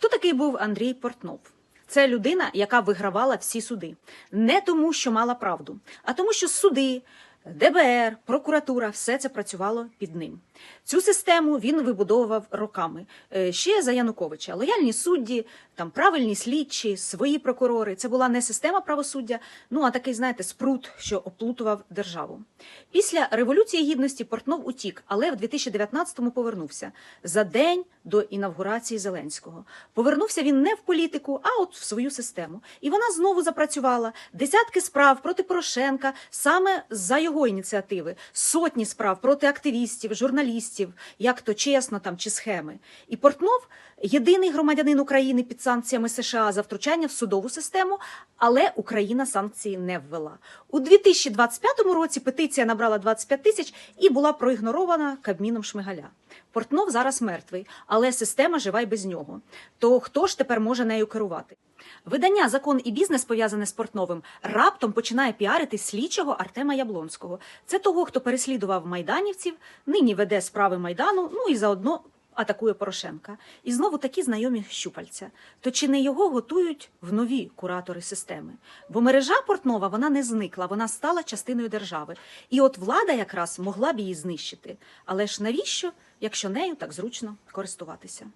Хто такий був Андрій Портнов? Це людина, яка вигравала всі суди. Не тому, що мала правду, а тому, що суди, ДБР, прокуратура все це працювало під ним. Цю систему він вибудовував роками. Е, Ще за Януковича. Лояльні судді, там правильні слідчі, свої прокурори. Це була не система правосуддя, ну а такий, знаєте, спрут, що оплутував державу. Після революції гідності Портнов утік, але в 2019-му повернувся за день до інавгурації Зеленського. Повернувся він не в політику, а от в свою систему. І вона знову запрацювала. Десятки справ проти Порошенка саме за його ініціативи, сотні справ проти активістів, журналістів, як то чесно там чи схеми. І Портнов єдиний громадянин України під санкціями США за втручання в судову систему, але Україна санкції не ввела. У 2025 році петиція набрала 25 тисяч і була проігнорована Кабміном Шмигаля. Портнов зараз мертвий, але система жива й без нього. То хто ж тепер може нею керувати? Видання Закон і бізнес пов'язане з Портновим раптом починає піарити слідчого Артема Яблонського. Це того, хто переслідував майданівців, нині веде справи майдану, ну і заодно атакує Порошенка. І знову такі знайомі щупальця. То чи не його готують в нові куратори системи? Бо мережа Портнова вона не зникла, вона стала частиною держави. І от влада якраз могла б її знищити. Але ж навіщо, якщо нею так зручно користуватися?